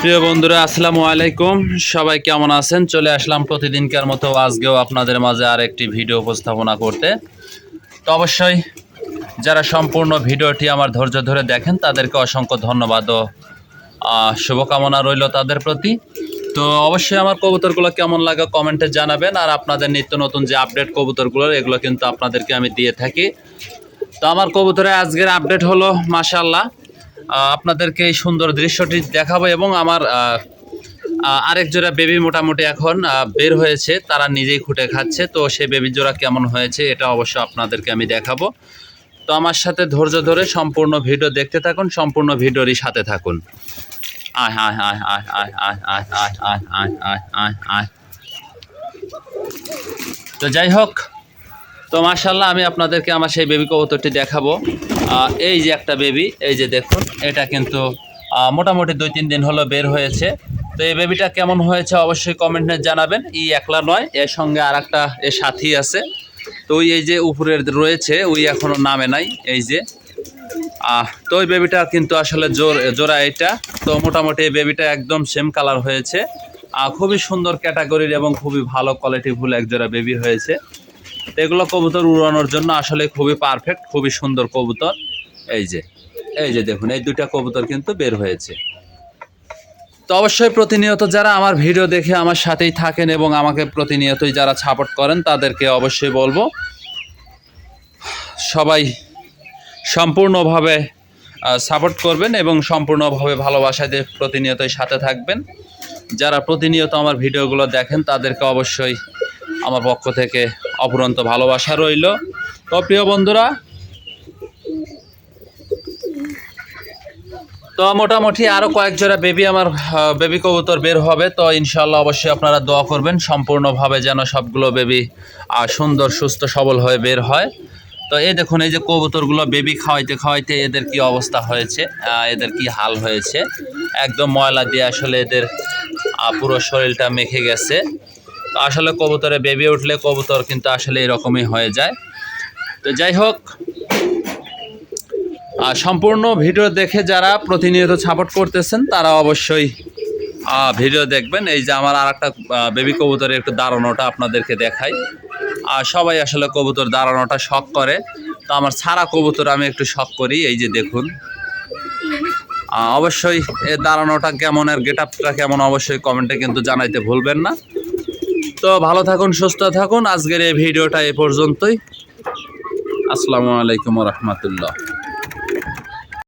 প্রিয় বন্ধুরা আসসালামু আলাইকুম। সবাই কেমন আছেন? চলে আসলাম প্রতিদিনকার মতো আজকেও আপনাদের মাঝে আর একটি ভিডিও উপস্থাপনা করতে। তো অবশ্যই যারা সম্পূর্ণ ভিডিওটি আমার ধৈর্য ধরে দেখেন তাদেরকে অসংখ্য ধন্যবাদ ও শুভকামনা রইল তাদের প্রতি। তো অবশ্যই আমার কবুতরগুলো কেমন লাগে কমেন্টে জানাবেন আর আপনাদের নিত্য নতুন যে আপডেট কবুতরগুলো এগুলো কিন্তু আপনাদেরকে আমি দিয়ে থাকি। তো আমার কবুতরে আজকের আপডেট হলো মাশাল্লাহ আহ, আপনাদেরকে এই সুন্দর দৃশ্যটি দেখাবো এবং আমার আরেক জোড়া বেবি মোটামুটি এখন বের হয়েছে তারা নিজেই খুঁটে খাচ্ছে তো সেই বেবি জোড়া কেমন হয়েছে এটা অবশ্য আপনাদেরকে আমি দেখাবো তো আমার সাথে ধৈর্য ধরে সম্পূর্ণ ভিডিও দেখতে থাকুন সম্পূর্ণ ভিডিওরই সাথে থাকুন আয় আয় আয় আয় তো যাই হোক তো মাশাল্লাহ আমি আপনাদেরকে আমার সেই বেবি কবুতরটি দেখাবো। এই যে একটা বেবি এই যে দেখুন, এটা কিন্তু মোটামুটি দুই তিন দিন হলো বের হয়েছে। তো এই বেবিটা কেমন হয়েছে অবশ্যই কমেন্টে জানাবেন। ই একলা নয়, এর সঙ্গে আর একটা এর সাথী আছে। তো ওই এই যে উপরের রয়েছে, ওই এখনও নামে নাই, এই যে। তো ওই বেবিটা কিন্তু আসলে জোর, জোড়া এটা। তো মোটামুটি এই বেবিটা একদম সেম কালার হয়েছে। খুবই সুন্দর ক্যাটাগরির এবং খুবই ভালো কোয়ালিটি ফুল এক জোড়া বেবি হয়েছে। এগুলো কবুতর উড়ানোর জন্য আসলে খুবই পারফেক্ট খুবই সুন্দর কবুতর। এই যে এই যে দেখুন, এই দুইটা কবুতর কিন্তু বের হয়েছে। তো অবশ্যই প্রতিনিয়ত যারা আমার ভিডিও দেখে আমার সাথেই থাকেন এবং আমাকে প্রতিনিয়তই যারা সাপোর্ট করেন, তাদেরকে অবশ্যই বলব, সবাই সম্পূর্ণভাবে সাপোর্ট করবেন এবং সম্পূর্ণভাবে ভালোবাসা দিয়ে প্রতিনিয়তই সাথে থাকবেন। যারা প্রতিনিয়ত আমার ভিডিওগুলো দেখেন, তাদেরকে অবশ্যই আমার পক্ষ থেকে অপুরন্ত ভালোবাসা রইল। তো প্রিয় বন্ধুরা, তো মোটামুটি আরও কয়েক জোড়া বেবি আমার বেবি কবুতর বের হবে। তো ইনশাল্লাহ অবশ্যই আপনারা দোয়া করবেন, সম্পূর্ণভাবে যেন সবগুলো বেবি সুন্দর, সুস্থ, সবল হয়ে বের হয়। তো এই দেখুন, এই যে কবুতরগুলো বেবি খাওয়াইতে খাওয়াইতে এদের কি অবস্থা হয়েছে এদের কি হাল হয়েছে। একদম ময়লা দিয়ে আসলে এদের পুরো শরীরটা মেখে গেছে। আসলে কবুতরে বেবি উঠলে কবুতর কিন্তু আসলে এরকমই হয়ে যায়। তো যাই হোক আহ, সম্পূর্ণ ভিডিও দেখে যারা প্রতিনিয়ত সাপোর্ট করতেছেন তারা অবশ্যই ভিডিও দেখবেন। এই যে আমার আর একটা বেবি কবুতরের একটু দাঁড়ানোটা আপনাদেরকে দেখাই। আর সবাই আসলে কবুতর দাঁড়ানোটা শখ করে। তো আমার ছাড়া কবুতর আমি একটু শখ করি এই যে দেখুন। অবশ্যই এ দাঁড়ানোটা কেমন আর গেট আপটা কেমন অবশ্যই কমেন্টে কিন্তু জানাইতে ভুলবেন না। তো ভালো থাকুন সুস্থ থাকুন। আজকের এই ভিডিওটা এ পর্যন্তই। আসসালামু আলাইকুম রহমতুল্লাহ।